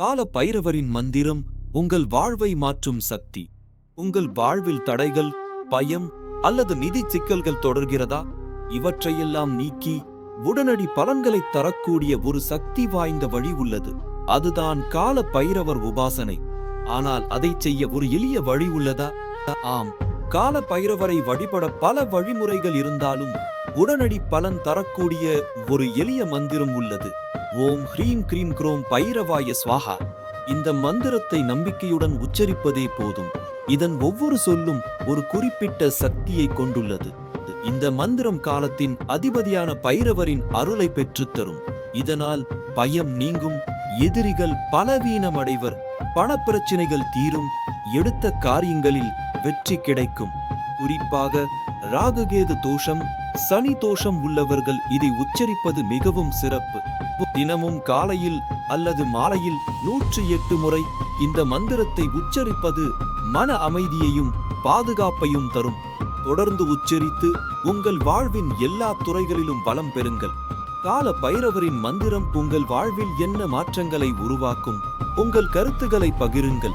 கால பைரவரின் மந்திரம் உங்கள் வாழ்வை மாற்றும் சக்தி. உங்கள் வாழ்வில் தடைகள் பயம் அல்லது நிதி சிக்கல்கள் தொடர்கிறதா? இவற்றையெல்லாம் நீக்கி உடனடி பலன்களை தரக்கூடிய ஒரு சக்தி வாய்ந்த வழி உள்ளது. அதுதான் கால பைரவர் உபாசனை. ஆனால் அதை செய்ய ஒரு எளிய வழி உள்ளதா? ஆம். கால பைரவரை வழிபட பல வழிமுறைகள் இருந்தாலும் உடனடி பலன் தரக்கூடிய ஒரு எளிய மந்திரம் உள்ளது. ஓம் ஹ்ரீம் கிரீம் குரோம் பைரவாய ஸ்வாஹா. இந்த மந்திரத்தை நம்பிக்கையுடன் உச்சரிப்பதே போதும். இதன் ஒவ்வொரு சொல்லும் ஒரு குறிப்பிட்ட சக்தியை கொண்டுள்ளது. இந்த மந்திரம் காலத்தின் அதிபதியான பைரவரின் அருளை பெற்றுத்தரும் இதனால் பயம் நீங்கும் எதிரிகள் பலவீனமடைவர் பணப்பிரச்சனைகள் தீரும் எடுத்த காரியங்களில் வெற்றி கிடைக்கும். குறிப்பாக ராககேது தோஷம் சனி தோஷம் உள்ளவர்கள் இதை உச்சரிப்பது மிகவும் சிறப்பு. தினமும் காலையில் அல்லது மாலையில் நூற்றி எட்டு முறை இந்த மந்திரத்தை உச்சரிப்பது மன அமைதியையும் பாதுகாப்பையும் தரும். தொடர்ந்து உச்சரித்து உங்கள் வாழ்வின் எல்லா துறைகளிலும் பலம் பெறுங்கள். கால பைரவரின் மந்திரம் உங்கள் வாழ்வில் என்ன மாற்றங்களை உருவாக்கும்? உங்கள் கருத்துக்களை பகிருங்கள்.